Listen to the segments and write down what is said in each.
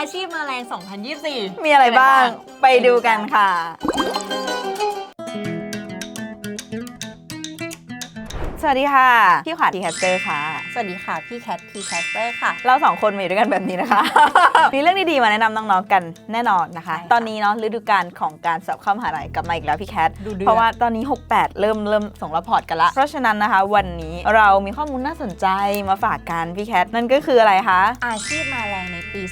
อาชีพแมลง 2024 มีอะไรบ้าง ไปดูกันค่ะ สวัสดีค่ะ พี่ขวาทีแคสเตอร์ค่ะ สวัสดีค่ะ พี่แคทพีแคสเตอร์ค่ะ เราสองคนมาอยู่ด้วยกันแบบนี้นะคะ มีเรื่องดีๆมาแนะนำน้องๆกันแน่นอนนะคะใช่ค่ะตอนนี้เนาะฤดูกาลของการสอบเข้ามหาลัยกลับมาอีกแล้วพี่แคท ดูเดือด เพราะว่าตอนนี้ 68 เริ่มเริ่มส่งรับพอร์ตกันละ เพราะฉะนั้นนะคะ วันนี้เรามีข้อมูลน่าสนใจมาฝากกันพี่แคท นั่นก็คืออะไรคะ อาชีพแมลงในปี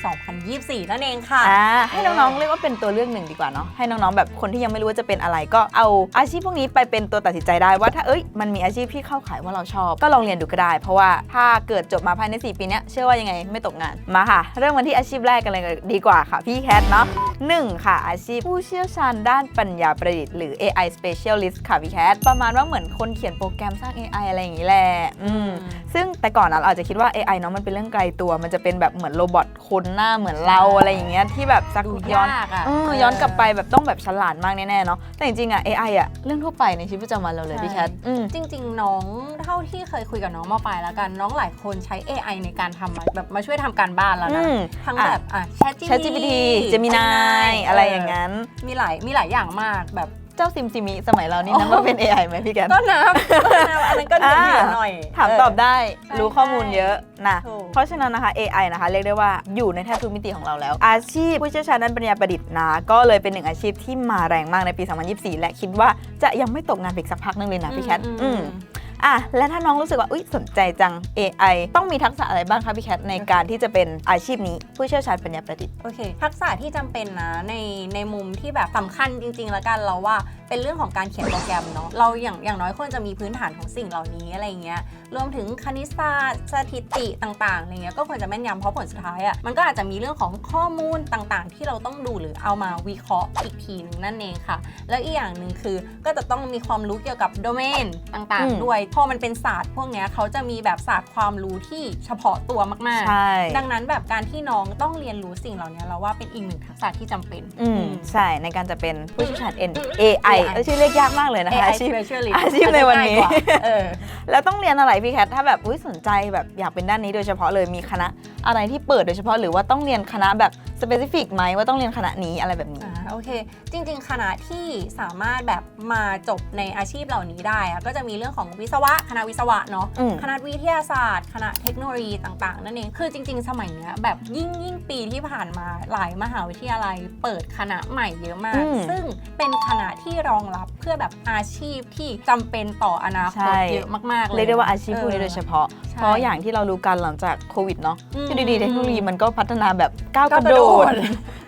2024 นั่นเองค่ะ อ่าให้น้องๆเรียกว่าเป็นตัวเลือกหนึ่งดีกว่าเนาะให้น้องๆแบบคนที่ยังไม่รู้ว่าจะเป็นอะไรก็เอาอาชีพพวกนี้ไปเป็นตัวตัดสินใจได้ว่าถ้าเอ้ยมันมีอาชีพที่เข้าขายว่าเราชอบ ก็ลองเรียนดูก็ได้ เพราะว่าถ้าเกิดจบมาภายใน 4 ปีนี้เชื่อว่ายังไงไม่ตกงานมาค่ะ เริ่มกันที่อาชีพแรกกันเลยดีกว่าค่ะพี่แคทเนาะ หนึ่งค่ะ อาชีพผู้เชี่ยวชาญด้านปัญญาประดิษฐ์หรือ AI specialist ค่ะพี่แคทประมาณว่าเหมือนคนเขียนโปรแกรมสร้าง AI อะไรอย่างนี้แหละอืมซึ่งแต่ก่อนนะเราอาจจะคิดว่า AI เนาะมันเป็นเรื่องไกลตัว มันจะเป็นแบบเหมือนโรบอทคนหน้าเหมือนเราอะไรอย่างเงี้ยที่แบบสักดูย้อนยากอะเออย้อนกลับไปแบบต้องแบบฉลาดมากแน่ๆเนาะแต่จริงๆอะ AI อะเรื่องทั่วไปในชีวิตประจำวันเราเลยใช่พี่แคทอืมจริง ๆ น้องเท่าที่เคยคุยกับน้องมาปลายแล้วกันน้องหลายคนใช้ AI ในการทำมาแบบมาช่วยทำการบ้านแล้วนะอืมทั้งอะแบบอะ ChatGPT ChatGPT Gemini อะไรอย่างเนั้น มีหลายมีหลายอย่างมากแบบเจ้าซิมซิมิสมัยเรานี่นับว่าเป็น AI ไหมพี่แคทก็นับก็นับอันนั้นก็เดือดอ่าหน่อย ถามตอบได้ใช่รู้ข้อมูลเยอะนะถูกเพราะฉะนั้นนะคะ AI นะคะเรียกได้ว่าอยู่ในแทบทุกมิติของเราแล้ว อาชีพผู้เชี่ยวชาญด้านปัญญาประดิษฐ์นะ ก็เลยเป็นหนึ่งอาชีพที่มาแรงมากในปี 2024 และคิดว่าจะยังไม่ตกงานไปอีกสักพักนึงเลยนะพี่แคท อืมอืมอะและถ้าน้องรู้สึกว่าอุ๊ยสนใจจัง AI ต้องมีทักษะอะไรบ้างคะพี่แคทในการที่จะเป็นอาชีพนี้ ผู้เชี่ยวชาญปัญญาประดิษฐ์ โอเค ทักษะที่จำเป็นนะในในมุมที่แบบสำคัญจริง ๆ แล้วกันเราว่าเป็นเรื่องของการเขียนโปรแกรมเนาะเราอย่างอย่างน้อยควรจะมีพื้นฐานของสิ่งเหล่านี้อะไรเงี้ยรวมถึงคณิตศาสตร์สถิติต่างๆอะไรเงี้ยก็ควรจะแม่นยำเพราะผลสุดท้ายอะ่ะมันก็อาจจะมีเรื่องของข้อมูลต่างๆ ที่เราต้องดูหรือเอามาวิเคราะห์อีกทีหนึงนั่นเองค่ะ แล้วอีกอย่างหนึ่งคือก็จะต้องมีความรู้เกี่ยวกับโดเมนต่างอืมๆด้วยพอมันเป็นศาสตร์พวกเนี้ยเขาจะมีแบบศาสตร์ความรู้ที่เฉพาะตัวมากๆใช่ดังนั้นแบบการที่น้องต้องเรียนรู้สิ่งเหล่านี้เราว่าเป็นอีกหนึ่งทักษะที่จำเป็น อืมใช่ในการจะเป็นผู้เชี่ยวชาญ N AI เออชื่อเรียกยากมากเลยนะคะ AI อาชีพ specialist อาชีพในวันนี้ อาจจะง่ายกว่าเออ แล้วต้องเรียนอะไรพี่แคทถ้าแบบอุ๊ยสนใจแบบอยากเป็นด้านนี้โดยเฉพาะเลยมีคณะอะไรที่เปิดโดยเฉพาะหรือว่าต้องเรียนคณะแบบสเปซิฟิกไหมว่าต้องเรียนคณะนี้อะไรแบบนี้อ่า โอเค จริง ๆ คณะที่สามารถแบบมาจบในอาชีพเหล่านี้ได้อะก็จะมีเรื่องของวิศวะ คณะวิศวะเนาะอืม คณะวิทยาศาสตร์ คณะเทคโนโลยีต่างๆ นั่นเอง คือจริง ๆ สมัยเนี้ยแบบยิ่งยิ่งปีที่ผ่านมาหลายมหาวิทยาลัย เปิดคณะใหม่เยอะมาก อืมซึ่งเป็นคณะที่รองรับเพื่อแบบอาชีพที่จำเป็นต่ออนาคใช่ ตเยอะมากๆเลย เรียกได้ว่าอาชีพพวกนี้โดยเฉพาะ ใช่เพราะอย่างที่เรารู้กันหลังจากโควิดเนาะอืมที่ดีๆเทคโนโลยีมันก็พัฒนาแบบก้าวกระก้าวกระโดโดด ด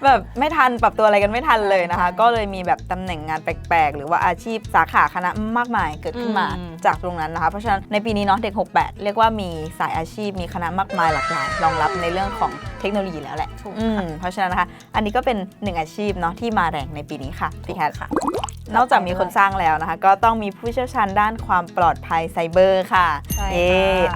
แบบไม่ทันปรับตัวอะไรกันไม่ทันเลยนะคะใช่ก็เลยมีแบบตำแหน่งงานแปลกๆ หรือว่าอาชีพสาขาคณะมากมายเกิดขึ้นมาอืม จากตรงนั้นนะคะ เพราะฉะนั้นในปีนี้เนาะเด็ก 68 เรียกว่ามีสายอาชีพมีคณะมากมายหลากหลายรองรับในเรื่องของเทคโนโลยีแล้วแหละถูกอืมค่ะเพราะฉะนั้นนะคะ อันนี้ก็เป็นหนึ่งอาชีพเนาะที่มาแรงในปีนี้ค่ะพี่แคทค่ะ นอกจากมีคนสร้างแล้วนะคะ ก็ต้องมีผู้เชี่ยวชาญด้านความปลอดภัยไซเบอร์ค่ะใช่ค่ะ เอ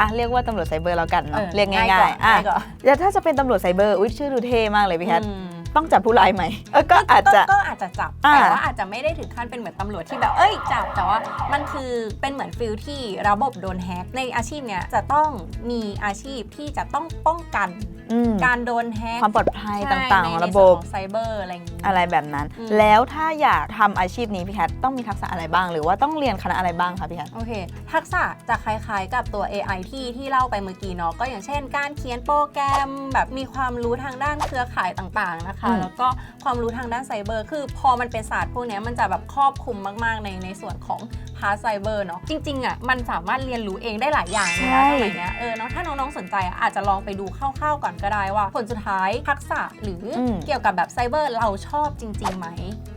อะเรียกว่าตำรวจไซเบอร์แล้วกันเนาะออเรียกง่ายกว่ๆอะง่ายกว่าแล้วถ้าจะเป็นตำรวจไซเบอร์ อุ้ยชื่อดูเท่มากเลยพี่แคทอืม ต้องจับผู้ร้ายไหมเออก็อาจจะ ก็อาจจะจับ อ่า แต่ว่าอาจจะไม่ได้ถึงขั้นเป็นเหมือนตำรวจที่แบบ เอ้ยจับ แต่ว่ามันคือเป็นเหมือนฟิลที่ระบบโดนแฮ็กในอาชีพเนี้ยจะต้องมีอาชีพที่จะต้องป้องกัน อืมการโดนแฮ็กความปลอดภัยใช่ต่างๆในของในระส่บวนบของไซเบอร์อะไรอย่างนี้ อะไรแบบนั้น อืม แล้วถ้าอยากทำอาชีพนี้พี่แคทต้องมีทักษะอะไรบ้าง หรือว่าต้องเรียนคณะอะไรบ้างคะพี่แคท โอเค ทักษะจะคล้ายๆ กับตัว AI ที่ที่เล่าไปเมื่อกี้เนาะ ก็อย่างเช่น การเขียนโปรแกรมแบบมีความรู้ทางด้านเครือข่ายต่างๆนะคะอืมแล้วก็ความรู้ทางด้านไซเบอร์ คือพอมันเป็นศาสตร์พวกเนี้ยมันจะแบบครอบคลุมมากๆในในส่วนของพาร์ทไซเบอร์เนาะจริงๆอะมันสามารถเรียนรู้เองได้หลายอย่างเลยนะสมัยเนี้ยเออเนาะถ้าน้องๆสนใจอะอาจจะลองไปดูคร่าวๆก่อนก็ได้ว่า ผลสุดท้ายทักษะหรืออมเกี่ยวกับแบบไซเบอร์เราชอบจริงๆไหม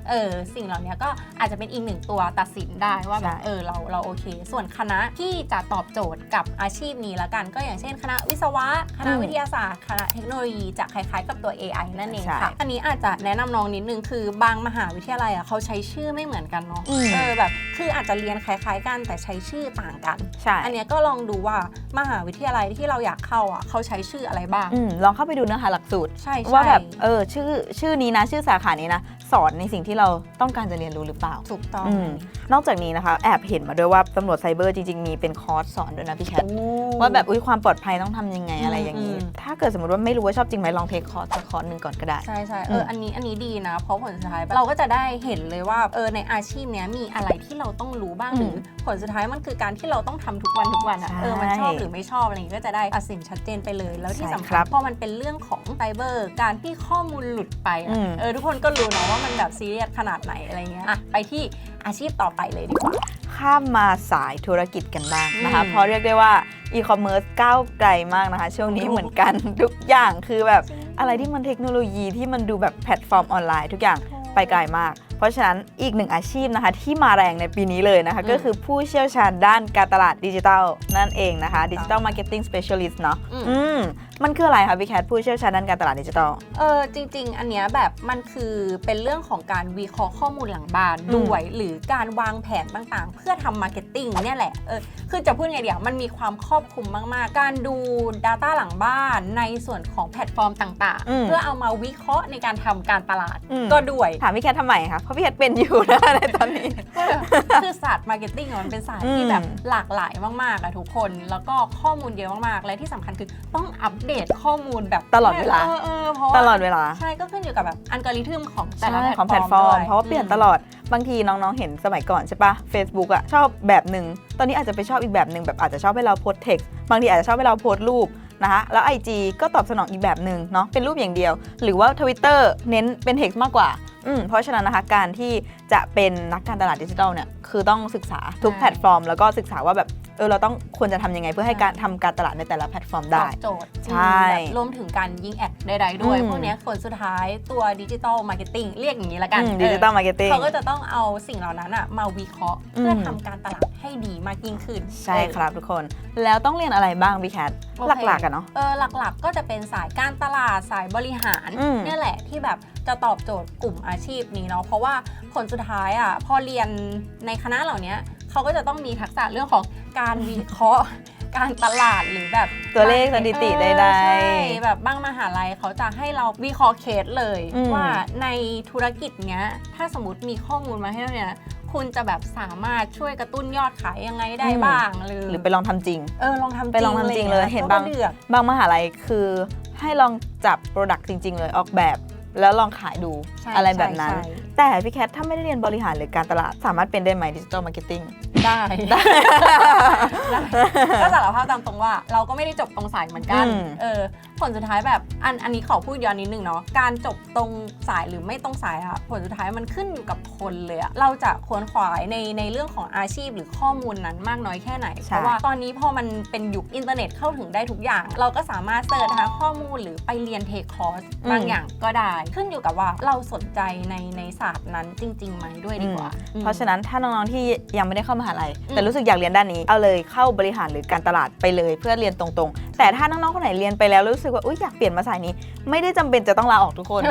เออสิ่งเหล่านี้ก็อาจจะเป็นอีกหนึ่งตัวตัดสินได้ว่าแบบใช่เออเราเราโอเค ส่วนคณะที่จะตอบโจทย์กับอาชีพนี้ละกัน ก็อย่างเช่น คณะวิศวะ คณะอืมวิทยาศาสตร์ คณะเทคโนโลยีจะคล้ายๆ กับตัว AI นั่นเองใช่ค่ะ อันนี้อาจจะแนะนำน้องนิดนึงคือบางมหาวิทยาลัยอะเขาใช้ชื่อไม่เหมือนกันเนาะอืมเออแบบคืออาจจะเรียนคล้ายๆ กันแต่ใช้ชื่อต่างกันใช่อันเนี้ยก็ลองดูว่ามหาวิทยาลัยที่เราอยากเข้าอะเขาใช้ชื่ออะไรบ้างอืมลองเข้าไปดูเนื้อหาหลักสูตรใช่ใช่ว่าแบบเออชื่อชื่อนี้นะชื่อสาขานี้นะ สอนในสิ่งที่เราต้องการจะเรียนรู้หรือเปล่า ถูกต้องอืมนอกจากนี้นะคะ แอบเห็นมาด้วยว่าตำรวจไซเบอร์จริง ๆ มีเป็นคอร์สสอนด้วยนะพี่แคทว่าแบบอุ้ยความปลอดภัยต้องทำยังไงอะไรอย่างนี้อืมถ้าเกิดสมมติว่าไม่รู้ว่าชอบจริงไหมลองเทคคอร์สสักคอร์สหนึ่งก่อนก็ได้ ใช่ใช่เออือมอันนี้อันนี้ดีนะ เพราะผลสุดท้ายเราก็จะได้เห็นเลยว่าเออในอาชีพเนี้ยมีอะไรที่เราต้องรู้บ้างอืมหรือผลสุดท้ายมันคือการที่เราต้องทำทุกวันทุกวันอะใช่เออมันชอบหรือไม่ชอบอะไรอย่างงี้ก็จะได้ตัดสินชัดเจนไปเลย แล้วที่ใช่สำคคัรัญบพอมันเป็นเรื่องของไซเบอร์การที่ข้อมูลหลุดไปอะอืมเออทุกคนก็รู้เนาะว่ามันแบบซีเรียสขนาดไหนอะไรเงี้ยอะไปที่อาชีพต่อไปเลยดีกว่า ข้ามมาสายธุรกิจกันบ้างนะคะอืมเพราะเรียกได้ว่าอีคอมเมิร์ซก้าวไกลมากนะคะ ช่วงนี้เหมือนกันทุกอย่างคือแบบอะไรที่มันเทคโนโลยีที่มันดูแบบแพลตฟอร์มออนไลน์ ทุกอย่างไปไกลมาก เพราะฉะนั้นอีกหนึ่งอาชีพนะคะที่มาแรงในปีนี้เลยนะคะอืมก็คือผู้เชี่ยวชาญด้านการตลาดดิจิทัลนั่นเองนะคะดิจิทัลมาร์เก็ตติ้งสเปเชียลิสต์เนาะอื มอืมมันคืออะไรคะพี่แคทผู้เชี่ยวชาญด้านการตลาดดิจิทัล เออจริง ๆ อันเนี้ยแบบมันคือเป็นเรื่องของการวิเคราะห์ข้อมูลหลังบ้านอืมด้วย หรือการวางแผนต่างๆ เพื่อทำมาร์เก็ตติ้งเนี่ยแหละเออคือจะพูดไงเดี๋ยวมันมีความครอบคลุมมากๆ การดู Data หลังบ้านในส่วนของแพลตฟอร์มต่างอืม ๆ เพื่อเอามาวิเคราะห์ในการทำการตลาดอืมก็ด้วย ถามพี่แคททำไมคะเพราะพี่แคทเป็นอยู่นะ ในตอนนี้ คือศาสตร์มาร์เก็ตติ้งมันเป็นศาสตร์อืมที่แบบหลากหลายมากๆอะทุกคน แล้วก็ข้อมูลเยอะมากๆ และที่สำคัญคือต้องอัปเดตข้อมูลแบบตลอดเวลา ออเออเพราะว่าตลอดเวลา ใช่ก็ขึ้นอยู่กับแบบอัลกอริทึมของแต่ละใช่แพลตของฟแพอลร์ตมฟอร์ม ด้วยเพราะว่าเปลี่ยนตลอดบางทีน้องๆ เห็นสมัยก่อนใช่ปะ Facebook อะชอบแบบหนึ่ง ตอนนี้อาจจะไปชอบอีกแบบหนึ่งแบบอาจจะชอบให้เราโพสเท็กซ์บางทีอาจจะชอบให้เราโพสรูปนะคะแล้ว IG ก็ตอบสนองอีกแบบหนึ่งเนาะเป็นรูปอย่างเดียว หรือว่า Twitter เน้นเป็นเท็กซ์มากกว่าอืมเพราะฉะนั้นนะคะการที่จะเป็นนักการตลาดดิจิทัลเนี่ยคือต้องศึกษาทุกใช่ แพลตฟอร์ม แล้วก็ศึกษาว่าแบบ เออเราต้องควรจะทำยังไงเพื่อให้การทำการตลาดในแต่ละแพลตฟอร์มตได้ อบโจทย์ใช่แบบรวมถึงการยิงแอดใดๆด้วย อืม พวกเนี้ยผลสุดท้ายตัวดิจิตอลมาร์เก็ตติ้งเรียกอย่างนี้ละกันดิจิทัลเออมาร์เก็ตติ้งเขาก็จะต้องเอาสิ่งเหล่านั้นอะมาวิเคราะห์อืมเพื่อทำการตลาดให้ดีมากยิ่งขึ้นใช่ครับทุกคน แล้วต้องเรียนอะไรบ้างพี่แคทโอเค หลักๆกันเนาะ เออหลักๆก็จะเป็นสายการตลาดสายบริหารอืมเนี่ยแหละที่แบบจะตอบโจทย์กลุ่มอาชีพนี้เนาะเพราะว่าผลสุดท้ายอะพอเรียนในคณะเหล่านี้ เขาก็จะต้องมีทักษะเรื่องของการวิเคราะห์ การตลาดหรือแบบตัวเลขสถิติเออใดใช่ๆแบบบางมหาลัยเขาจะให้เราวิเคราะห์เคสเลย อืม ว่าในธุรกิจเนี้ย ถ้าสมมติมีข้อมูลมาให้เราเนี่ยคุณจะแบบสามารถช่วยกระตุ้นยอดขายยังไงได้บ้างหรือหรือไปลองทำจริง เออลองทำไปลองทำจริงเลยเห็นบาง ก็เดือดบางมหาลัยคือให้ลองจับ Product จริง ๆ เลยออกแบบ แล้วลองขายดูใช่อะไรแบบนั้น ใช่ใช่ แต่พี่แคทถ้าไม่ได้เรียนบริหารหรือการตลาด สามารถเป็นได้ไหมดิจิ t a ลมาร์เก็ตติ้ง ได้ ได้ก็สารภาพตามตรงว่า เราก็ไม่ได้จบตรงสายเหมือนกัน อืม เออ ผลสุดท้ายแบบอันอันนี้ขอพูดย้อนนิดนึงเนาะ การจบตรงสายหรือไม่ตรงสายอะผลสุดท้ายมันขึ้นอยู่กับคนเลยอะเราจะควรขวายในในเรื่องของอาชีพหรือข้อมูลนั้นมากน้อยแค่ไหนใช่เพราะว่าตอนนี้พอมันเป็นยุคอินเทอร์เน็ตเข้าถึงได้ทุกอย่าง เราก็สามารถเสิร์ชหาข้อมูลหรือไปเรียนเทคคอร์สบางอย่างก็ได้ขึ้นอยู่กับว่าเราสนใจในในศาสตร์นั้นจริงๆไหมด้วยดีกว่า เพราะฉะนั้นถ้าน้องๆที่ยังไม่ได้เข้ามหาลัยอืมแต่รู้สึกอยากเรียนด้านนี้ เอาเลยเข้าบริหารหรือการตลาดไปเลยเพื่อเรียนตรงๆ แต่ถ้าน้องๆคนไหนเรียนไปแล้วรู้สึกว่าอุ๊ยอยากเปลี่ยนมาสายนี้ ไม่ได้จำเป็นจะต้องลาออกทุกคน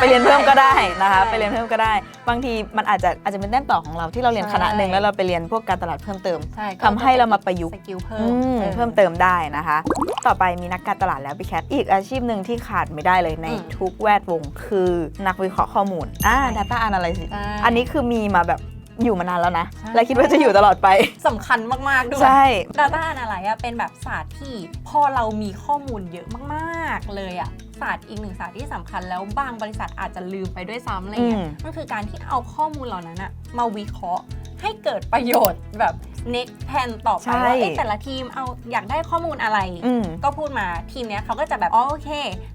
ไปเรียนเพิ่มก็ได้นะคะใช่ไปเรียนเพิ่มก็ได้ บางทีมันอาจจะอาจจะเป็นแต้มต่อของเราที่เราเรียนคณะหนึ่งใช่แล้วเราไปเรียนพวกการตลาดเพิ่มเติมใช่ก็ทำให้เรามาประยุกต์สกิลเพิ่อืมมออเพิ่มเติมได้นะคะ ต่อไปมีนักการตลาดแล้วพี่แคทอีกอาชีพหนึ่งที่ขาดไม่ได้เลยในอืมทุกแวดวงคือนักวิเคราะห์ข้อมูลอ่าใช่ data analysis ใช่ อันนี้คือมีมาแบบอยู่มานานแล้วนะใช่และคิดว่าจะอยู่ตลอดไป สำคัญมากๆด้วย ใช่ Data Analysis อะเป็นแบบศาสตร์ที่พอเรามีข้อมูลเยอะมาก ๆ เลยอะศาสตร์อีกหนึ่งศาสตร์ที่สำคัญแล้วบางบริษัทอาจจะลืมไปด้วยซ้ำอะไรเงี้อืยม มันคือการที่เอาข้อมูลเหล่านั้นอะมาวิเคราะห์ให้เกิดประโยชน์แบบ next plan ต่อไปใช่ว่าเอ๊ะแต่ละทีมเอาอยากได้ข้อมูลอะไร อืม ก็พูดมาทีมเนี้ยเขาก็จะแบบอ๋อโอเค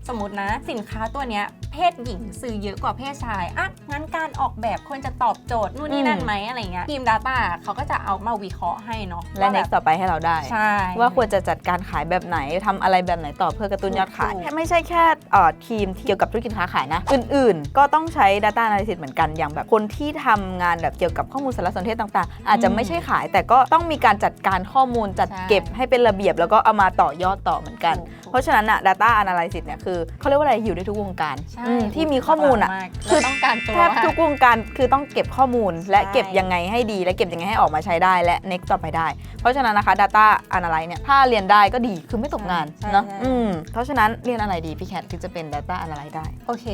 สมมตินะสินค้าตัวเนี้ย เพศหญิงซื้อเยอะกว่าเพศชายอะงั้นการออกแบบควรจะตอบโจทย์นู่นนี่นั่นอืมไหมอะไรเงี้ยทีม Data เขาก็จะเอามาวิเคราะห์ให้เนาะและว่าแบบ next ต่อไปให้เราได้ ใช่ ว่าควรจะจัดการขายแบบไหนทำอะไรแบบไหนต่อเพื่อกระตุ้นยอดขาย ถูก ไม่ใช่แค่เอ่อทีมที่เกี่ยวกับธุรกิจค้าขายนะ อื่นๆ ก็ต้องใช้ data analysis เหมือนกันอย่างแบบคนที่ทำงานแบบเกี่ยวกับข้อมูลสารสนเทศต่างๆ อาจจะไม่ใช่ขาย แต่ก็ต้องมีการจัดการข้อมูลจัดใช่เก็บให้เป็นระเบียบ แล้วก็เอามาต่อยอดต่อเหมือนกัน ถูกถูกเพ ราะฉะนั้นอะ data analysis เนี่ยคือเขาเรียกว่าอะไรอยู่ได้ทุกวงการใช่อืมที่มีข้อมูลอะมากคืและต้องการตัวแทบทุกวงการคือต้องเก็บข้อมูลและใช่เก็บยังไงให้ดี และเก็บยังไงให้ออกมาใช้ได้และ next ต่อไปได้ เพราะฉะนั้นนะคะ data analysis เนี่ยถ้าเรียนได้ก็ดีคือไม่ตกงานใช่เนาะใช่ อืมเพราะฉะนั้นเรียนอะไรดีพี่แคทถึงจะเป็น data analysis ได้ โอเค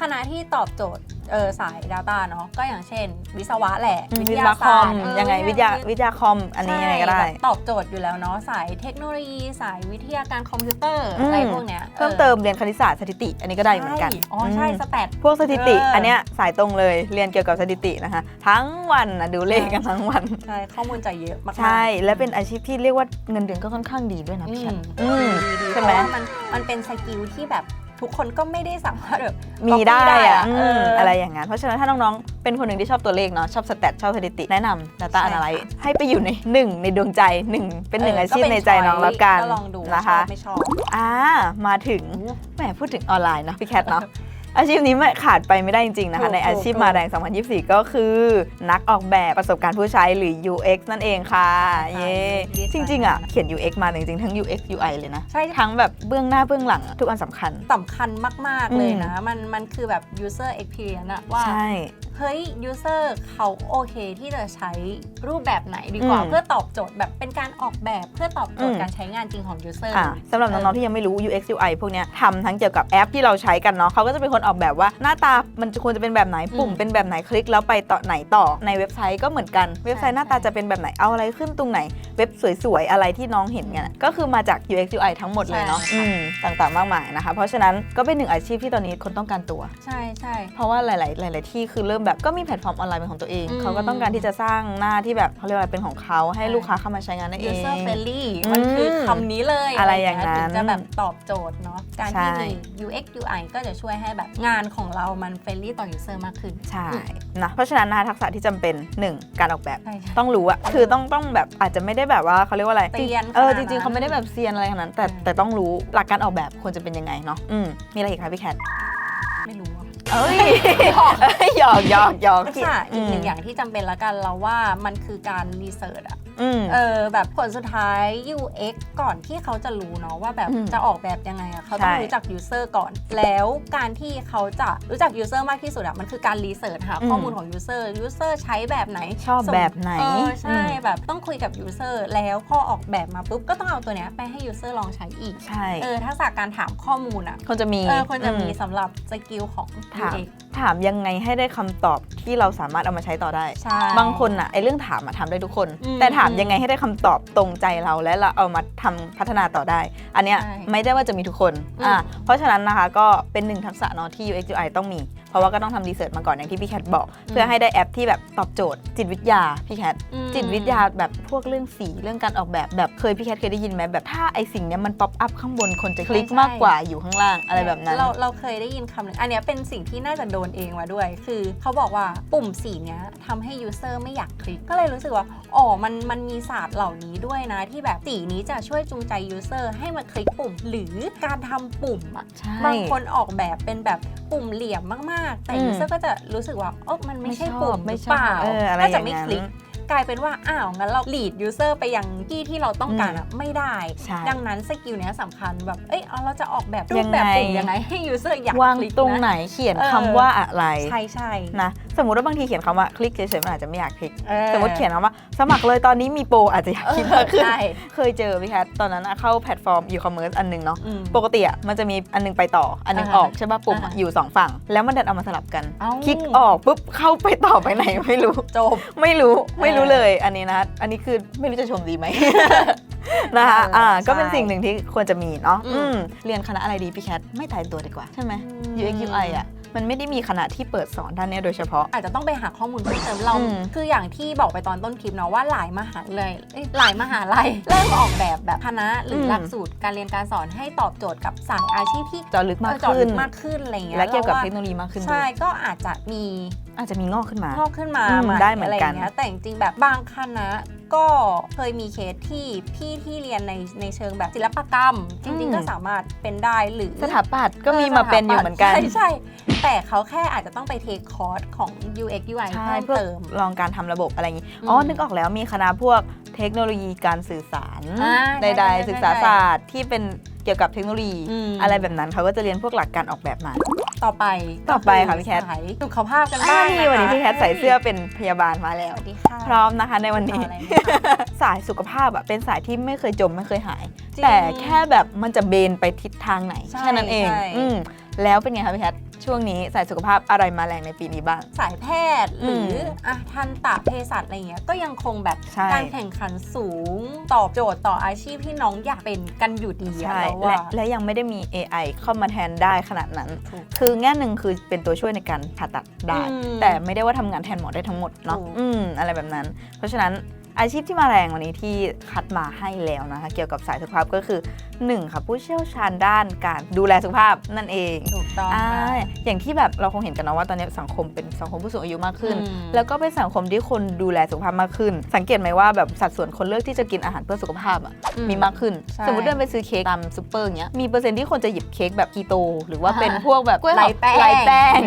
คณะที่ตอบโจทย์เออสาย Data เนาะก็อย่างเช่น วิศวะแหละอืมวิวิทศยาวะคอศามสตร์เออยังไงวิทยาวิทยาคอมอันนี้ยังไงก็ได้ ใช่แบบตอบโจทย์อยู่แล้วเนาะสายเทคโนโลยีสายวิทยาการคอมพิวเตอร์อืม อะไรพวกเนี้ยเพิ่มเติมเรียนคณิตศาสตร์สถิติอันนี้ก็ได้เหมือนกันใช่อ๋อใช่มสแตท พวกสถิติเอออั อันเนี้ยสายตรงเลยเรียนเกี่ยวกับสถิตินะคะ ทั้งวันนะดูเลขกันทั้งวัน ใช่ข้อมูลจะเยอะมากๆ ใช่และเป็นอาชีพที่เรียกว่าเงินเดือนก็ค่อนข้างดีด้วยนะอืพี่แคมทอืมดีดีใช่เพไหมราะว่ามันมันเป็นสกิลที่แบบทุกคนก็ไม่ได้สามารถแบบมีได้ copy อะเออืมอออะไรอย่างนั้น เพราะฉะนั้นถ้าน้องๆ เป็นคนหนึ่งที่ชอบตัวเลขเนาะชอบสแตทชอบสถิติ แนะนำ Data ใช่ Analyst ให้ไปอยู่ในหนึ่งในดวงใจหนึ่งเป็นหนึ่งเอออาชีพก็เป็นในใจน้องแล้วกันก็ลองดูนะชอคะบไม่ชอบอ่ามาถึงแหมพูดถึงออนไลน์เนาะพี่แคทเนาะ อาชีพนี้ไม่ขาดไปไม่ได้จริง ๆ นะคะ ถูกในอาชีพถูกมาแรง 2024 ก็คือ นักออกแบบประสบการณ์ผู้ใช้หรือ UX นั่นเองค่ะ ใช่เย้ดีไซน์จริง ๆ อะ เขียน UX มาจริง ๆ ทั้ง UX UI เลยนะ ใช่ทั้งแบบเบื้องหน้าเบื้องหลังอะทุกอันสำคัญ สำคัญมากๆเลยอืมนะ มันมันคือแบบ user experience อะว่า ใช่ เฮ้ย user เขาโอเคที่จะใช้รูปแบบไหนดีกว่า อืมเพื่อตอบโจทย์แบบเป็นการออกแบบเพื่อตอบโจทอืย์ม การใช้งานจริงของ user อะสำหรับน้อง ๆ ที่ยังไม่รู้ UX UI พวกเนี้ยทำทั้งเกี่ยวกับแอปที่เราใช้กันเนาะเขาก็จะเป็นคนออกแบบว่าหน้าตามันจะควรจะเป็นแบบไหนปุ่มอืมเป็นแบบไหนคลิกแล้วไปต่อไหนต่อในเว็บไซต์ก็เหมือนกันเว็บไซต์หน้าตาใช่จะเป็นแบบไหนเอาอะไรขึ้นตรงไหน เว็บสวยๆอะไรที่น้องเห็นกันอะก็คือมาจาก UX UI ทั้งหมดเลยเนาะใช่ค่ะอืมต่างๆมากมายนะคะ เพราะฉะนั้นก็เป็นหนึ่งอาชีพที่ตอนนี้คนต้องการตัว ใช่ใช่เพราะว่าหลาย ๆ หลาย ๆ ที่คือเริ่มแบบก็มีแพลตฟอร์มออนไลน์เป็นของตัวเองอืมเขาก็ต้องการที่จะสร้างหน้าที่แบบเขาเรียกว่าอะไรเป็นของเขาให้ใช่ลูกค้าเข้ามาใช้งานได้เอง user friendly อืมมันคือคำนี้เลยอะไรอย่างนั้นถึงจะแบบตอบโจทย์เนาะการที่ใช่มี UX UI ก็จะช่วยให้แบบงานของเรามัน friendly ต่อ user มากขึ้น ใช่นะเพราะฉะนั้นนะคะทักษะที่จำเป็น 1. การออกแบบใช่ใช่ต้องรู้อะคือต้องต้องแบบอาจจะไม่ได้แบบว่าเขาเรียกว่าอะไรเซียนเออขนาจดนั้นริงๆเขาไม่ได้แบบเซียนอะไรขนาดนั้นแต่อืม แต่ต้องรู้หลักการออกแบบควรจะเป็นยังไงเนาะอืมมีอะไรอีกคะพี่แคทไม่รู้อะเอ้ยเอ้ยหยอกหยอกหยอกทักษะอีกหนึ่งอย่างที่จำเป็นละกันเราว่ามันคือการรีเสิร์ชอะ อืม เออแบบผลสุดท้าย UX ก่อนที่เขาจะรู้เนาะว่าแบบอืมจะออกแบบยังไงอะเขาต้องใช่รู้จัก user ก่อน แล้วการที่เขาจะรู้จัก user มากที่สุดอะมันคือการรีเสิร์ชหาอืม ข้อมูลของ user user ใช้แบบไหนชอบแบบไหนเออใช่อืมแบบต้องคุยกับ user แล้วพอออกแบบมาปุ๊บก็ต้องเอาตัวเนี้ยไปให้ user ลองใช้อีกใช่เออทักษะการถามข้อมูลอะควรจะมีเออควรจะมีอื สำหรับสกิลของ ถาม UX ถามยังไงให้ได้คำตอบที่เราสามารถเอามาใช้ต่อได้ ใช่ บางคนอะไอเรื่องถามอะถามได้ทุกคน อืมแต่ถามยังไงให้ได้คำตอบตรงใจเราและเราเอามาทำพัฒนาต่อได้ อันเนี้ยใช่ไม่ได้ว่าจะมีทุกคนอืม อะเพราะฉะนั้นนะคะก็เป็นหนึ่งทักษะเนาะที่ UX UI ต้องมี เพราะว่าก็ต้องทำรีเสิร์ชมาก่อนอย่างที่พี่แคทบอก เพื่อให้ได้แอปที่แบบตอบโจทย์ จิตวิทยาพี่แคท อืม จิตวิทยาแบบพวกเรื่องสีเรื่องการออกแบบแบบเคยพี่แคทเคยได้ยินไหมแบบถ้าไอสิ่งเนี้ยมันป๊อปอัพข้างบนคนจะคลิกใช่ มากกว่าอยู่ข้างล่างอะไรแบบนั้น เราเราเคยได้ยินคำหนึ่งอันเนี้ยเป็นสิ่งที่น่าจะโดนเองมาด้วย คือเขาบอกว่าปุ่มสีเนี้ยทำให้ user ไม่อยากคลิก ก็เลยรู้สึกว่าอ๋อมันมันมีศาสตร์เหล่านี้ด้วยนะ ที่แบบสีนี้จะช่วยจูงใจ user ให้มาคลิกปุ่ม หรือการทำปุ่มอะใช่บางคนออกแบบเป็นแบบปุ่มเหลี่ยมมาก ๆ แต่อืม user ก็จะรู้สึกว่าโอ้มันไม่ใช่ไม่ชอบปุ่มไม่หรือชอบเปล่าเอออะไรก็จะไม่อย่างนั้นคลิก ก ลายเป็นว่า อ้าว งั้นเรา lead user ไปยังที่ที่เราต้องการอะไม่ได้ ใช่ ดังนั้นสกิลเนี้ยสำคัญแบบ เอ้ยเอาเราจะออกแบบรูยัปงแบบไงปุ่มยังไงให้ user อยากวางคลิกตรงนะไหนเขียนเออ คำว่าอะไรใช่ใช่นะ สมมุติว่าบางทีเขียนคำว่าคลิกเฉยๆมันอาจจะไม่อยากคลิก ออสมมติเขียนคำว่า สมัครเลยตอนนี้มีโปรอาจจะอยากเออคิดมากขึ้น ใช่เคยเจอพี่แคทตอนนั้นอะเข้าแพลตฟอร์ม e-commerce อันหนึงเนาะ อืม ปกติอะมันจะมีอันหนึงไปต่อ อันหนึงอ่าออกใช่ป่ะปุ่มอะอ่าอยู่สองฝั่ง แล้วมันดันเอามาสลับกัน เอ้าคลิกออกปุ๊บเข้าไปต่อไปไหนไม่รู้ จบ ไม่รู้ ไม่รู้เออเลยอันนี้นะ อันนี้คือไม่รู้จะชมดีไหม นะคะเอออ่อ่าก็ใช่เป็นสิ่งหนึ่งที่ควรจะมีเนาะอืม อืมเรียนคณะอะไรดีพี่แคทไม่ตายตัวดีกว่า ใช่ไหมอืม UX UI อะ มันไม่ได้มีคณะที่เปิดสอนด้านเนี้ยโดยเฉพาะ อาจจะต้องไปหาข้อมูลเพิ่มเติมเรา อืม คืออย่างที่บอกไปตอนต้นคลิปเนาะว่าหลายมหาลัยเอ้ยหลายมหาลัย เริ่มออกแบบแบบคณะหรืออมหลักสูตรการเรียนการสอนให้ตอบโจทย์กับสายอาชีพที่เจาะลึกมากเออเจาะขึ้ลึนกมากขึ้นอะไรเงี้ยและเกี่ยวกับราเทคโนโลยีมากขึ้นด้ใช่วยก็อาจจะมี อาจจะมีงอกขึ้นมา งอกขึ้นมาอืมใหม่ได้เหมือนอะไรกันเงี้ยแต่จริงๆแบบบางคณะ ก็เคยมีเคสที่พี่ที่เรียนในในเชิงแบบศิลปกรรม จริงๆก็สามารถเป็นได้หรือสถาปัตย์ก็มีมาเป็นอยู่เหมือนกันใช่ใช่แต่เขาแค่อาจจะต้องไปเทคคอร์สของ UX UI ใช่เพิ่มเพื่อเติมลองการทำระบบอะไรอย่างนี้อืมอ๋อนึกออกแล้วมีคณะพวกเทคโนโลยีการสื่อสารอ่าใใช่ดใช่ๆศึกษาใช่ศาสตร์ที่เป็นเกี่ยวกับเทคโนโลยีอืมอะไรแบบนั้นเขาก็จะเรียนพวกหลักการออกแบบมา ต่อไปต่อไปค่ะพี่แคท สายสุขภาพกันอ่าบ้างนี่วันนี้พี่แคทใส่เสื้อเป็นพยาบาลมาแล้สว วัสดีค่ะ พร้อมนะคะในวันนี้ เอาอะไรไหมคะสายสุขภาพอะเป็นสายที่ไม่เคยจมไม่เคยหาย จริงแต่แค่แบบมันจะเบนไปทิศทางไหนใช่แค่นั้นเองใช่ อืม แล้วเป็นไงคะพี่แคทช่วงนี้สายสุขภาพอะไรมาแรงในปีนี้บ้าง สายแพทย์หอืรืมออะทันตะเภสัชอะไรเงี้ยก็ยังคงแบบใช่ การแข่งขันสูงตอบโจทย์ต่ออาชีพที่น้องอยากเป็นกันอยู่ดีอะใช่เราและว่า และยังไม่ได้มี AI เข้ามาแทนได้ขนาดนั้น ถูกคือแง่หนึ่งคือเป็นตัวช่วยในการผ่าตัดได้ อืมแต่ไม่ได้ว่าทำงานแทนหมอได้ทั้งหมดเนาะถูก อืมอะไรแบบนั้น เพราะฉะนั้น อาชีพที่มาแรงวันนี้ที่คัดมาให้แล้วนะคะ เกี่ยวกับสายสุขภาพก็คือ 1 ค่ะผู้เชี่ยวชาญด้านการดูแลสุขภาพนั่นเองถูกต้องอ่าค่ะอย่างที่แบบเราคงเห็นกันเนาะว่าตอนนี้สังคมเป็นสังคมผู้สูงอายุมากขึ้นอืมแล้วก็เป็นสังคมที่คนดูแลสุขภาพมากขึ้น สังเกตไหมว่าแบบสัดส่วนคนเลือกที่จะกินอาหารเพื่อสุขภาพอะอืมีมากขึ้นใช่สมมติเดินไปซื้อเค้กตามซูเปอร์อย่างเงี้ยมีเปอร์เซ็นต์ที่คนจะหยิบเค้กแบบคีโต หรือว่าเป็นอ่าพวกแบบไร้แป้งไร้แป้ง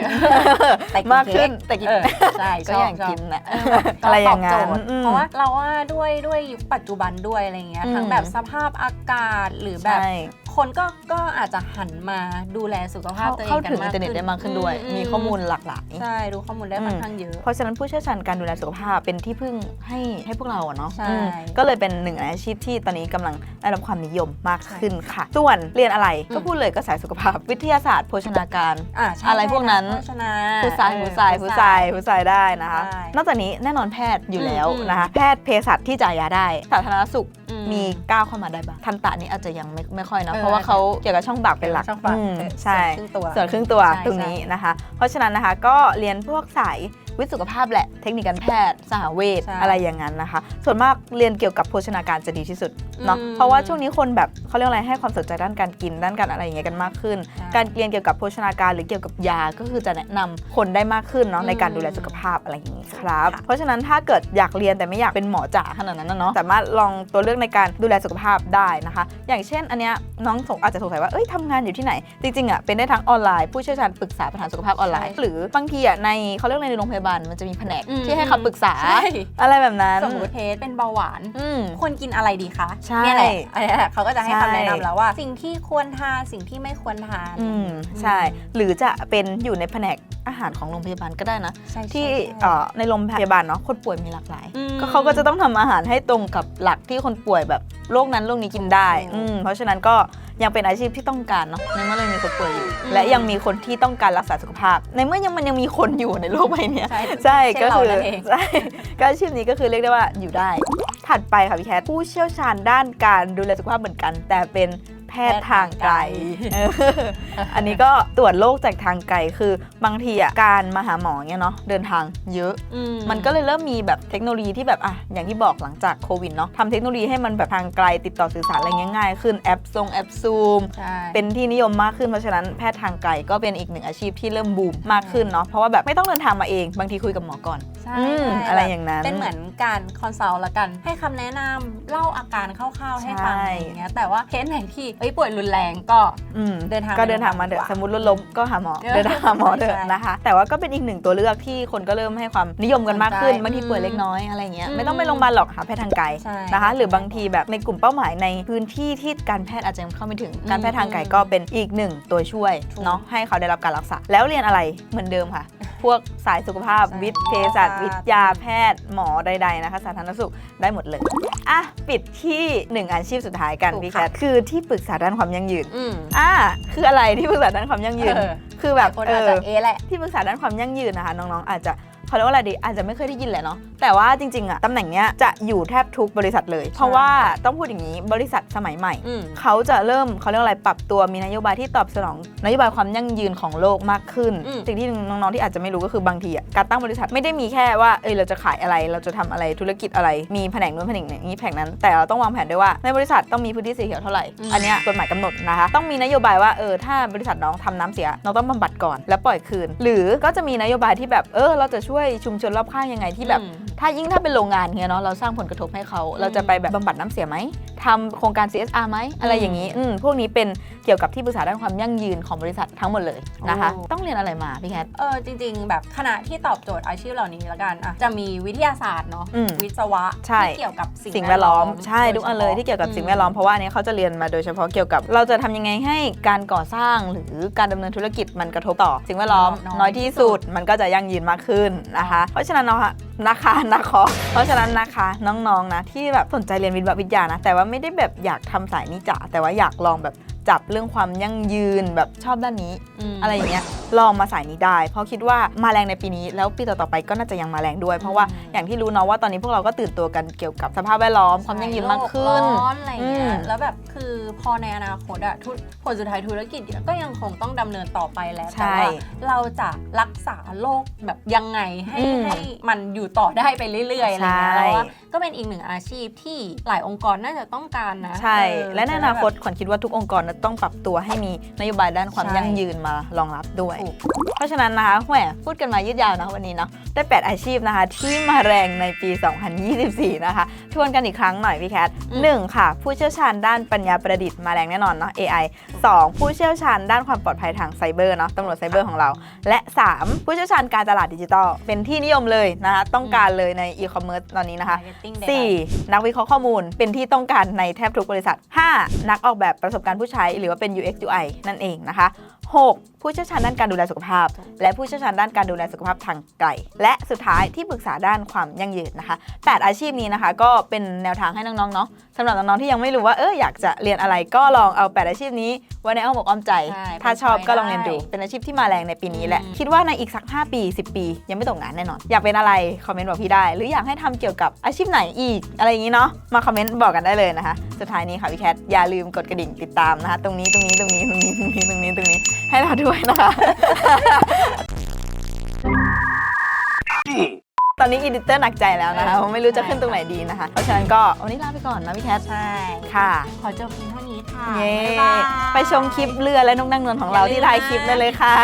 แต่กินมากขึ้นเค้แต่กินเออใช่ก็ชอบอยากชอบกินนะเอออะไรอย่างนั้นตบโจทอืมเพราะว่าเราว่าด้วยด้วยยุคปัจจุบันด้วยอะไรเงี้ยอืม ทั้งแบบสภาพอากาศหรือแบบ ใช่ คนก็ก็อาจจะหันมาดูแลสุขภาพเข้าตัวเองเข้ากันถึงมาอิกนเทอร์เน็ตขึ้ได้มากขึ้นด้วย มีข้อมูลหลากหลายใช่ดูข้อมูลได้ค่อนข้างเยอะเพราะฉะนั้นผู้เชี่ยวชาญการดูแลสุขภาพเป็นที่พึ่งให้ให้พวกเราอะเนาะใช่อืมก็เลยเป็นหนึ่งในอาชีพที่ตอนนี้กำลังได้รับความนิยมมากขึ้นค่ะ ส่วนเรียนอะไรก็พูดเลยก็สายสุขภาพ วิทยาศาสตร์โภชนาการอ่าใช่อะไรพวกนั้นโภชนาผู้ชายเออผู้ชายผู้ชายผู้ชายได้นะคะได้นอกจากนี้แน่นอนแพทย์อยู่แล้วอืมนะคะแพทย์เภสัชที่จ่ายยาได้สาธารณสุขอืมีก้าวเข้ามาได้บ้างทันตะนี่อาจจะยังไม่ไม่ค่อยเนอะเออเพราะว่าเขาเกี่ยวกับช่องปากเป็นหลักช่องปากอืมเออใช่ส่วนครึ่งตัวส่วนครึ่งตัวใช่ตรงนี้ใช่นะคะ เพราะฉะนั้นนะคะก็เรียนพวกสาย วิทย์สุขภาพแหละ เทคนิคการแพทย์ สหเวชใช่อะไรอย่างนั้นนะคะ ส่วนมากเรียนเกี่ยวกับโภชนาการจะดีที่สุดเนาะ อืมเพราะว่าช่วงนี้คนแบบเขาเรียกอะไรให้ความสนใจด้านการกินด้านการอะไรอย่างเงี้ยกันมากขึ้น ใช่ การเรียนเกี่ยวกับโภชนาการหรือเกี่ยวกับยาก็คือจะแนะนำคนได้มากขึ้นเนาะอืมในการดูแลสุขภาพอะไรอย่างนี้ครับค่ะเพราะฉะนั้นถ้าเกิดอยากเรียนแต่ไม่อยากเป็นหมอจ๋าขนาดนั้นนะเนาะสามารถลองตัวเลือกในการดูแลสุขภาพได้นะคะ อย่างเช่น อันเนี้ยน้องสงอาจจะสงสัยว่าเอ้ยทำงานอยู่ที่ไหน จริงๆอะเป็นได้ทั้งออนไลน์ผู้เชี่ยวชาญปรึกษาปัญหาสุขภาพออนไลน์ใช่หรือบางทีอะในเขาเรียกอะไรในโรงพยาบาลมันจะมีแผนกอืม ที่ให้คำปรึกษาใช่อะไรแบบนั้น สมมติเทสเป็นเบาหวาน อืม ควรกินอะไรดีคะใช่เนี่ยแหละอันนี้แหละเขาก็จะให้ใช่ คำแนะนำแล้วว่า สิ่งที่ควรทานสิ่งที่ไม่ควรทานอืมใช่ หรือจะเป็นอยู่ในแผนกอาหารของโรงพยาบาลก็ได้นะ ใช่ที่ใช่ใช่ เอ่อในโรงพยาบาลเนาะคนป่วยมีหลากหลาย อืมก็เขาก็จะต้องทำอาหารให้ตรงกับหลักที่คนป่วยแบบโรคนั้นโรคนี้กินได้ถูกอืมเพราะฉะนั้นก็ ยังเป็นอาชีพที่ต้องการเนาะในเมื่อเรามีคนป่วยอยู่อืมและยังมีคนที่ต้องการรักษาสุขภาพ ในเมื่อยังมันยังมีคนอยู่ในโลกใบเนี้ยใช่ใช่เช่นก็เราคือนั่นเองใช่ก็อาชีพนี้ก็คือเรียกได้ว่าอยู่ได้ ถัดไปค่ะพี่แคทผู้เชี่ยวชาญด้านการดูแลสุขภาพเหมือนกัน แต่เป็นแพทย์ทางไกลเอออันนี้ก็ตรวจโรคจากทางไกล คือบางทีอะการมาหาหมอเนี่ยเนาะเดินทางเยอะอืมันก็เลยเริ่มมีแบบเทคโนโลยีที่แบบอะอย่างที่บอกหลังจากโควิดเนาะทำเทคโนโลยีให้มันแบบทางไกลติดต่อสื่อสารอะไรเงี้ยง่ายขึ้นแอปทรงแอปซูมใช่เป็นที่นิยมมากขึ้นเพราะฉะนั้นแพทย์ทางไกลก็เป็นอีกหนึ่งอาชีพที่เริ่มบูมมากขึ้นเนาะเพราะว่าแบบไม่ต้องเดินทางมาเอง บางทีคุยกับหมอก่อนใช่อืมใช่อะไรอย่างนั้นเป็นเหมือนการคอนซัลท์ละกันให้คำแนะนำเล่าอาการคร่าวๆให้ฟังใช่อะไรอย่างเงี้ยแต่ว่าเคสไหนที่เอ้ยป่วยรุนแรงก็อืมเดินทางก็เดินทางมาไปเถโรงพยาบาลอะสมมติรถล้มก็หาหมอเออเดินทางหาหมอเถอะใช่นะคะ แต่ว่าก็เป็นอีกหนึ่งตัวเลือกที่คนก็เริ่มให้ความนิยมกันมากขึ้นสนใจบางทีป่วยเล็กน้อยอะไรเงี้ยอืมไม่ต้องไปโรงพยาบาลหรอกหาแพทย์ทางไกลใช่นะคะ หรือบางทีแบบในกลุ่มเป้าหมายในพื้นที่ที่การแพทย์อาจจะยังเข้าไม่ถึงการแพทย์ทางไกลก็เป็นอีกหนึ่งตัวช่วยถูกเนาะให้เขาได้รับการรักษาแล้วเรียนอะไรเหมือนเดิมค่ะ พวกสายสุขภาพใช่วิทย์เภสัชเภสัชวิทยาแพทย์หมอใด ๆนะคะ สาธารณสุขได้หมดเลย อะ ปิดที่หนึ่งอาชีพสุดท้ายกันถูกพี่แคค่ะทคือที่ปรึกษาด้านความยั่งยืนอืม อ่าคืออะไรที่ปรึกษาด้านความยั่งยืน เออ คือแบบคนเออาจอจะเอะแหละ ที่ปรึกษาด้านความยั่งยืนนะคะน้องๆ อาจจะ เขาเรียกว่าอะไรดี อาจจะไม่เคยได้ยินแหละเนาะแต่ว่าจริงๆอะตำแหน่งเนี้ยจะอยู่แทบทุกบริษัทเลย เพราะว่าต้องพูดอย่างนี้บริษัทสมัยใหม่ อืม เขาจะเริ่มเขาเรียกว่าอะไรปรับตัวมีนโยบายที่ตอบสนองนโยบายความยั่งยืนของโลกมากขึ้น อืม สิ่งที่น้องๆที่อาจจะไม่รู้ก็คือบางทีอะการตั้งบริษัทไม่ได้มีแค่ว่าเอยเราจะขายอะไรเราจะทำอะไรธุรกิจอะไรมีแผนกนู้นแผนกนี้แผนกนั้น แต่เราต้องวางแผนด้วยว่าในบริษัทต้องมีพื้นที่สีเขียวเท่าไหร่อืมอันเนี้ยกฎหมายกำหนดนะคะต้องมีนโยบายว่าเออถ้าบริษัทน้องทำน้ำเสียน้องต้องบำบัดก่อนแล้วปล่อยคืน หรือก็จะมีนโยบายที่แบบเออเราจะช่วยชุมชนรอบข้างยังไงที่แบบ ถ้ายิ่งถ้าเป็นโรงงานเงี้ยเนาะเราสร้างผลกระทบให้เขา เราจะไปแบบบำบัดน้ำเสียไหมทำโครงการ CSR ไหมอะไรอย่างนี้อืมพวกนี้เป็นเกี่ยวกับที่ปรึกษาด้านความยั่งยืนของบริษัททั้งหมดเลยนะคะโอ้ต้องเรียนอะไรมาพี่แคทเออจริง ๆ แบบคณะที่ตอบโจทย์อาชีพเหล่านี้ละกันอะจะมีวิทยาศาสตร์เนาะอืมวิศวะใช่ที่เกี่ยวกับสิ่สิ่งแวดล้อมใช่โดทุกอันเลยที่เกี่ยวกับสิ่งแวดล้อมมเพราะว่าอันนี้เขาจะเรียนมาโดยเฉพาะเกี่ยวกับ เราจะทำยังไงให้การก่อสร้างหรือการดำเนินธุรกิจมันกระทบต่อสิ่งแวดล้อมน้อยน้อยที่สุดมันก็จะยั่งยืนมากขึ้นนะคะ เพราะฉะนั้นเนาะนะคะนะคะ เพราะฉะนั้นนะคะน้องๆนะที่แบบสนใจเรียนวิทยาวิทยานะ แต่ว่าไม่ได้แบบอยากทำสายนิจ๋าแต่ว่าอยากลองแบบ จับเรื่องความยั่งยืนแบบชอบด้านนี้มอะไรอย่างเงี้ยลองมาสายนี้ได้ เพราะคิดว่ามาแรงในปีนี้แล้วปีต่อๆไปก็น่าจะยังมาแรงด้วย เพราะว่าอืมอย่างที่รู้เนาะว่าตอนนี้พวกเราก็ตื่นตัวกันเกี่ยวกับสภาพแวดล้อมความยั่งยืนมากขึ้นโลร้อนอะไรเงี้อืยมแล้วแบบคือพอในอนาคตอะทุกผลสุดท้ายธุรกิจก็ยังคงต้องดำเนินต่อไปแหล้วใช่แต่ว่าเราจะรักษาโลกแบบยังไงให้อืมให้มันอยู่ต่อได้ไปเรื่อยๆอะไรเงี้ยใช่แล้วว่า ก็เป็นอีกหนึ่งอาชีพที่หลายองค์กรน่าจะต้องการนะใช่ เออและในอนาคตขวัญคิดว่าทุกองค์กรจะต้องปรับตัวให้มีนโยบายด้านความใช่ยั่งยืนมารองรับด้วย ถูก เพราะฉะนั้นนะคะแหมพูดกันมายืดยาวนะวันนี้เนาะได้ 8 อาชีพนะคะ ที่มาแรงในปี 2024 นะคะ ทวนกันอีกครั้งหน่อยพี่แคทอืม หนึ่งค่ะ ผู้เชี่ยวชาญด้านปัญญาประดิษฐ์มาแรงแน่นอนเนาะ AI 2ผู้เชี่ยวชาญด้านความปลอดภัยทางไซเบอร์เนาะตำรวจไซเบอร์ของเรา และ 3 ผู้เชี่ยวชาญการตลาดดิจิทัลเป็นที่นิยมเลยนะคะ ต้องการเลยในอีคอมเมิร์ซตอนนี้นะคะ Marketing Data 4. นักวิเคราะห์ข้อมูลเป็นที่ต้องการในแทบทุกบริษัท 5. นักออกแบบประสบการณ์ผู้ใช้ หรือว่าเป็น UX UI นั่นเองนะคะ 6. ผู้เชี่ยวชาญด้านการดูแลสุขภาพ และผู้เชี่ยวชาญด้านการดูแลสุขภาพทางไกล และสุดท้ายที่ปรึกษาด้านความยั่งยืนนะคะ 8 อาชีพนี้นะคะ ก็เป็นแนวทางให้น้องๆเนาะสำหรับน้องๆที่ยังไม่รู้ว่าเอออยากจะเรียนอะไรก็ลองเอา 8 อาชีพนี้ไว้ในอ้อมอกอ้อมใจใช่ถ้าชอบเป็นไปก็ลองเรียนดูได้เป็นอาชีพที่มาแรงในปีนี้แหละอืมคิดว่าในอีกสัก 5 ปี 10 ปี ยังไม่ตกงานแน่นอน อยากเป็นอะไรคอมเมนต์บอกพี่ได้ หรืออยากให้ทำเกี่ยวกับอาชีพไหนอีกอะไรอย่างนี้เนาะมาคอมเมนต์บอกกันได้เลยนะคะ สุดท้ายนี้ค่ะพี่แคทอย่าลืมกดกระดิ่งติดตามนะคะ ตรงนี้ตรงนี้ตรงนี้ตรงนี้ตรงนี้ตรงนี้ตรงนี้ให้เราด้วยนะคะ ตอนนี้อีดิเตอร์หนักใจแล้วนะคะเพราะไม่รู้จะขึ้นตรงไหนดีนะคะ เพราะฉะนั้นก็วันนี้ลาไปก่อนนะพี่แคท ใช่ ค่ะ ขอจบเพียงเท่านี้ค่ะเย้บ๊ายบาย ไปชมคลิปเรือและนกนั่งนวลของเราที่ท้ายคลิปได้เลยค่ะ